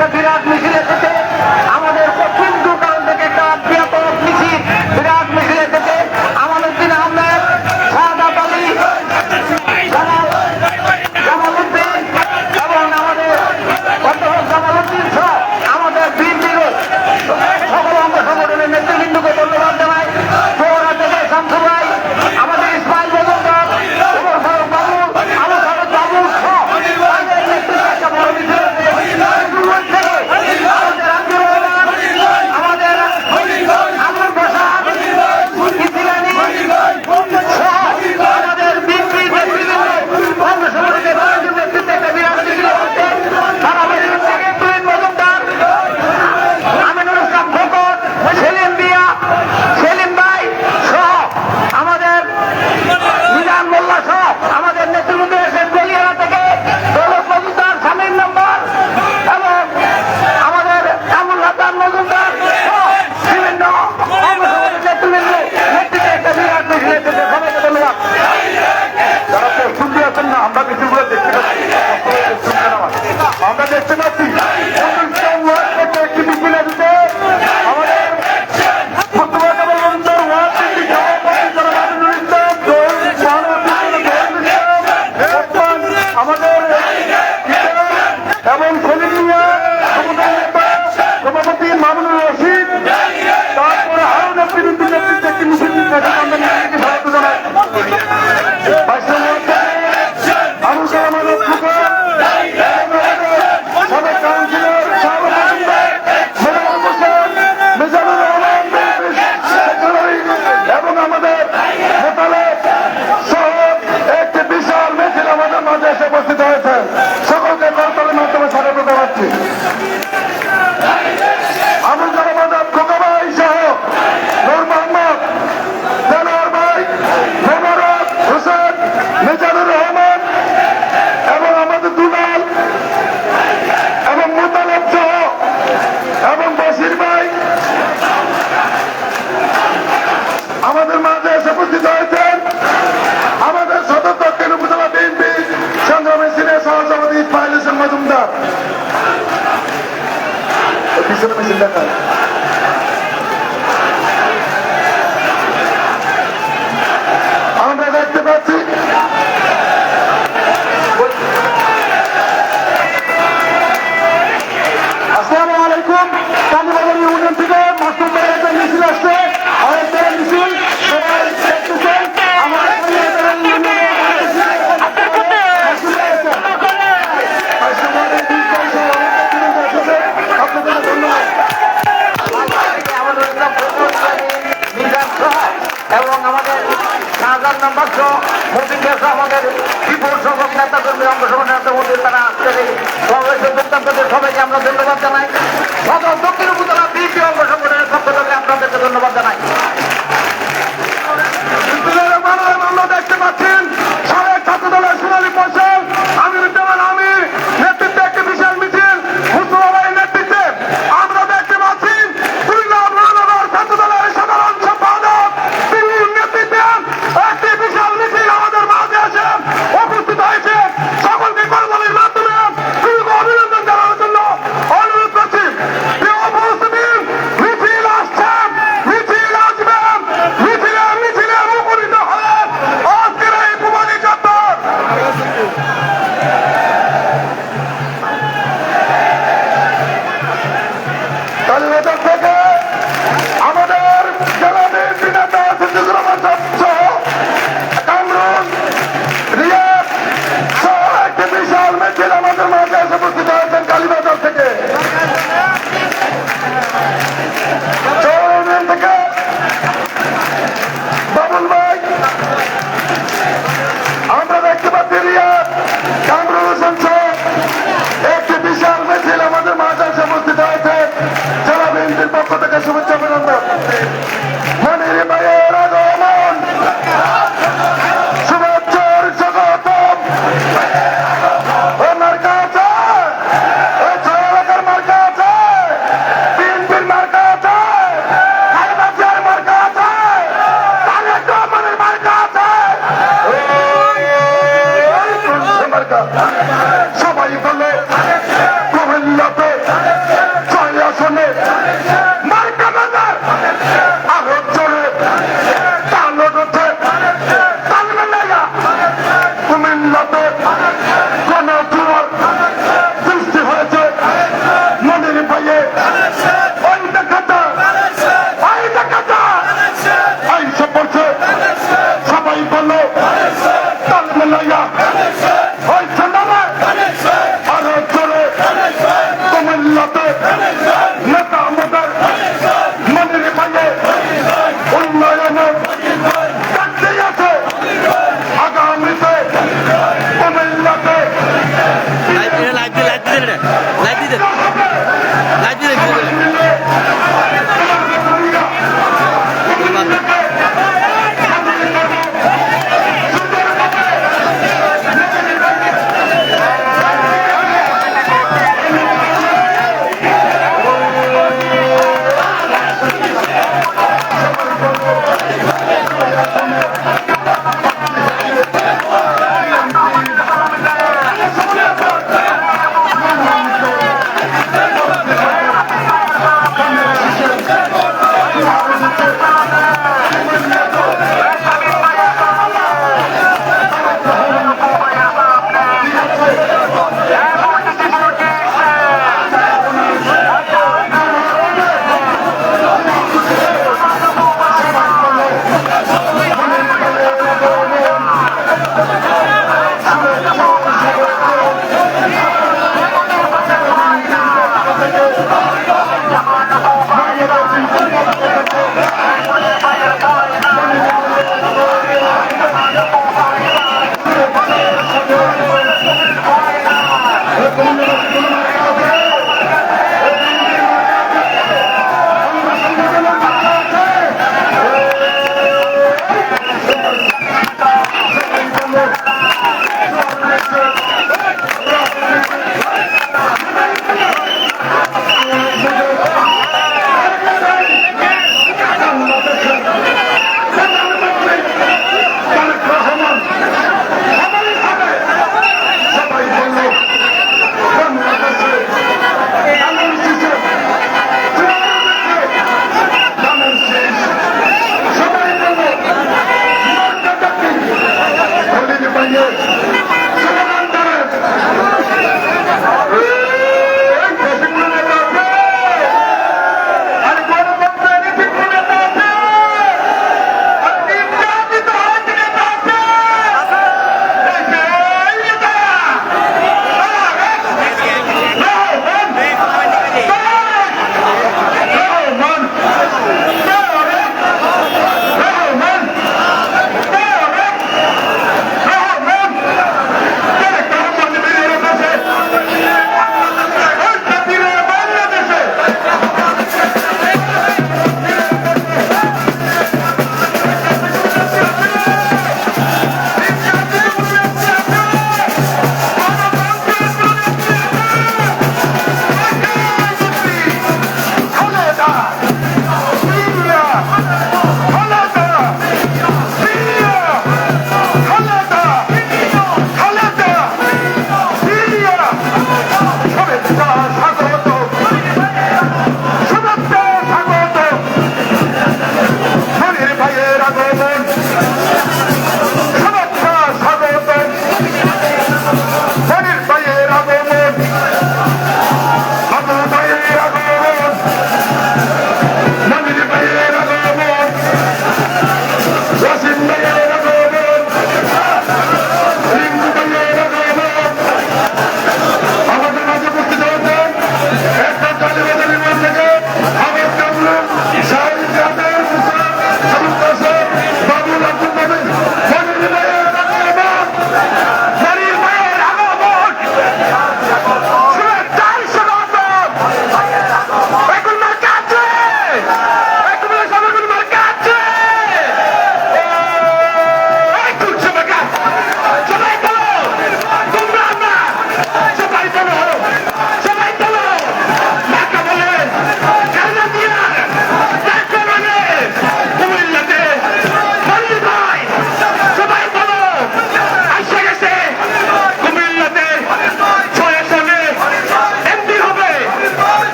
कभी रात में বাক্স। মোদী গেছে আমাদের বিপুল সংখ্যক নেতা কর্মী অংশগ্রহণ নেতা মন্ত্রী তারা সবাইকে আমরা ধন্যবাদ জানাই। সদর Yeah. Come on, come on.